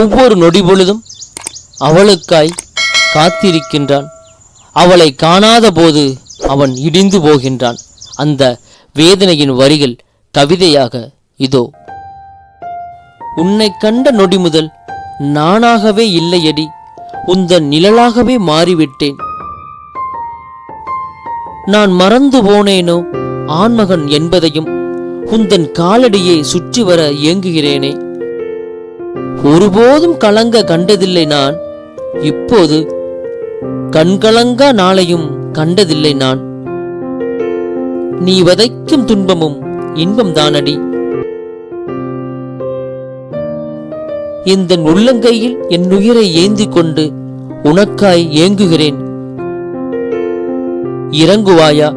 ஒவ்வொரு நொடி பொழுதும் அவளுக்காய் காத்திருக்கின்றான். அவளை காணாத போது அவன் இடிந்து போகின்றான். அந்த வேதனையின் வரிகள் கவிதையாக இதோ. உன்னை கண்ட நொடி முதல் நானாகவே இல்லையடி உந்தன் நிழலாகவே மாறிவிட்டேன். நான் மறந்து போனேனோ ஆண்மகன் என்பதையும் உந்தன் காலடியை சுற்றி வர இயங்குகிறேனே. ஒருபோதும் கலங்க கண்டதில்லை நான். இப்போது கண்கலங்கா நாளையும் கண்டதில்லை நான். நீ வதைக்கும் துன்பமும் இன்பம் தானடி. இந்த உள்ளங்கையில் என் உயிரை ஏந்தி கொண்டு உனக்காய் ஏங்குகிறேன். இறங்குவாயா?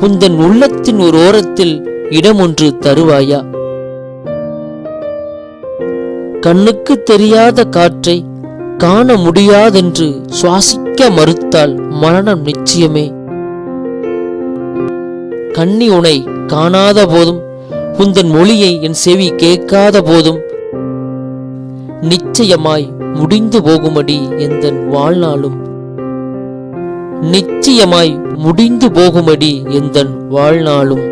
உந்தன் உள்ளத்தின் ஒரு ஓரத்தில் இடம் ஒன்று தருவாயா? கண்ணுக்கு தெரியாத காற்றை காண முடியாதென்று சுவாசிக்க மறுத்தால் மரணம் நிச்சயமே. கண்ணி உனை காணாத போதும் உந்தன் மொழியை என் செவி கேட்காத போதும் நிச்சயமாய் முடிந்து போகுமடி எந்தன் வாழ்நாளும். நிச்சயமாய் முடிந்து போகுமடி எந்தன் வாழ்நாளும்.